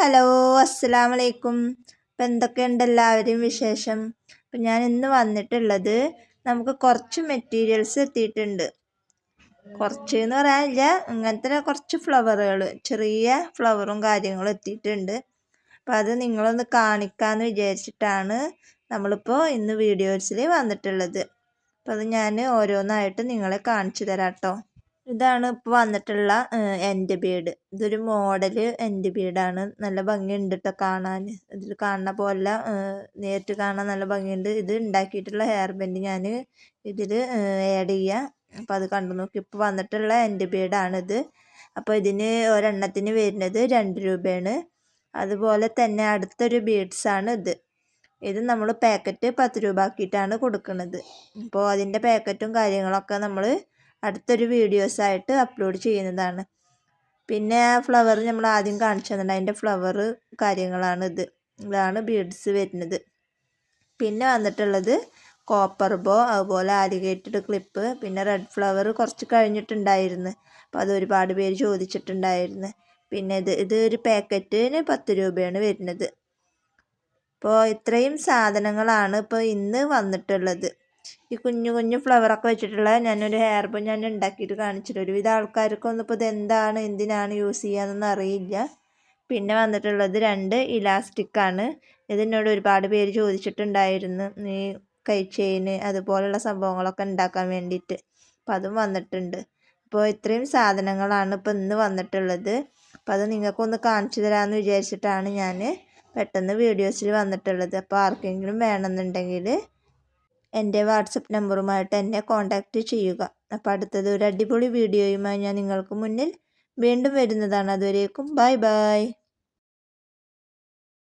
Hello അസ്സലാം വലൈക്കും ഇപ്പം എന്തൊക്കെയുണ്ട് എല്ലാവരെയും വിശേഷം? അപ്പം ഞാൻ ഇന്ന് വന്നിട്ടുള്ളത് നമുക്ക് കുറച്ച് മെറ്റീരിയൽസ് എത്തിയിട്ടുണ്ട്. കുറച്ച് എന്ന് പറയാനില്ല ഇങ്ങനത്തെ കുറച്ച് ഫ്ലവറുകൾ ചെറിയ ഫ്ലവറും കാര്യങ്ങളും എത്തിയിട്ടുണ്ട്. അപ്പം അത് നിങ്ങളൊന്ന് കാണിക്കാമെന്ന് വിചാരിച്ചിട്ടാണ് നമ്മളിപ്പോൾ ഇന്ന് വീഡിയോസിൽ വന്നിട്ടുള്ളത്. അപ്പോൾ അത് ഞാൻ ഓരോന്നായിട്ട് നിങ്ങളെ കാണിച്ചു തരാം കേട്ടോ ഇതാണ് ഇപ്പോൾ വന്നിട്ടുള്ള എന്റെ ബീഡ് ഇതൊരു മോഡൽ എന്റെ ബീഡാണ് നല്ല ഭംഗിയുണ്ട് കേട്ടോ കാണാൻ. ഇതിൽ കാണുന്ന പോലെ നേരിട്ട് കാണാൻ നല്ല ഭംഗിയുണ്ട്. ഇത് ഉണ്ടാക്കിയിട്ടുള്ള ഹെയർ ബെൻഡ് ഞാൻ ഇതിൽ ആഡ് ചെയ്യാം. അപ്പോൾ അത് കണ്ടു നോക്കി. ഇപ്പോൾ വന്നിട്ടുള്ള എന്റെ ബീഡാണിത് അപ്പോൾ ഇതിന് ഒരെണ്ണത്തിന് വരുന്നത് രണ്ട് രൂപയാണ്. അതുപോലെ തന്നെ അടുത്തൊരു ബീഡ്സാണ് ഇത്. ഇത് നമ്മൾ പാക്കറ്റ് പത്ത് രൂപ ആക്കിയിട്ടാണ് കൊടുക്കുന്നത് അപ്പോൾ അതിന്റെ പാക്കറ്റും കാര്യങ്ങളൊക്കെ നമ്മൾ അടുത്തൊരു വീഡിയോസായിട്ട് അപ്ലോഡ് ചെയ്യുന്നതാണ്. പിന്നെ ആ ഫ്ലവർ നമ്മൾ ആദ്യം കാണിച്ചു തന്നിട്ടുണ്ട്. അതിന്റെ ഫ്ലവർ കാര്യങ്ങളാണ് ഇത്. ഇതാണ് ബീഡ്സ് വരുന്നത്. പിന്നെ വന്നിട്ടുള്ളത് കോപ്പർ ബോ അതുപോലെ ആലിഗേറ്റഡ് ക്ലിപ്പ് പിന്നെ റെഡ് ഫ്ലവർ കുറച്ച് കഴിഞ്ഞിട്ടുണ്ടായിരുന്നു. അപ്പോൾ അത് ഒരുപാട് പേര് ചോദിച്ചിട്ടുണ്ടായിരുന്നു. പിന്നെ ഇത് ഇത് ഒരു പാക്കറ്റിന് പത്ത് രൂപയാണ് വരുന്നത്. അപ്പോൾ ഇത്രയും സാധനങ്ങളാണ് ഇപ്പോൾ ഇന്ന് വന്നിട്ടുള്ളത്. ഈ കുഞ്ഞു കുഞ്ഞു ഫ്ലവറൊക്കെ വെച്ചിട്ടുള്ള ഞാനൊരു ഹെയർ ബൺ ഞാൻ ഉണ്ടാക്കിയിട്ട് കാണിച്ചിട്ട് ഒരുവിധ ആൾക്കാർക്കൊന്നും ഇപ്പോൾ ഇതെന്താണ് എന്തിനാണ് യൂസ് ചെയ്യാന്നൊന്നും അറിയില്ല. പിന്നെ വന്നിട്ടുള്ളത് രണ്ട് ഇലാസ്റ്റിക്കാണ് ഇതിനോട് ഒരുപാട് പേര് ചോദിച്ചിട്ടുണ്ടായിരുന്നു. ഈ കൈ ചെയിന് അതുപോലുള്ള സംഭവങ്ങളൊക്കെ ഉണ്ടാക്കാൻ വേണ്ടിയിട്ട്. അപ്പോൾ അതും വന്നിട്ടുണ്ട്. അപ്പോൾ ഇത്രയും സാധനങ്ങളാണ് ഇപ്പോൾ ഇന്ന് വന്നിട്ടുള്ളത്. അപ്പോൾ അത് നിങ്ങൾക്കൊന്ന് കാണിച്ചു തരാമെന്ന് വിചാരിച്ചിട്ടാണ് ഞാൻ പെട്ടെന്ന് വീഡിയോസിൽ വന്നിട്ടുള്ളത്. അപ്പോൾ ആർക്കെങ്കിലും വേണമെന്നുണ്ടെങ്കിൽ എന്റെ വാട്സപ്പ് നമ്പറുമായിട്ട് എന്നെ കോൺടാക്റ്റ് ചെയ്യുക. അപ്പോൾ അടുത്തത് ഒരു അടിപൊളി വീഡിയോയുമായി ഞാൻ നിങ്ങൾക്ക് മുന്നിൽ വീണ്ടും വരുന്നതാണ്. അതുവരേക്കും ബൈ ബൈ.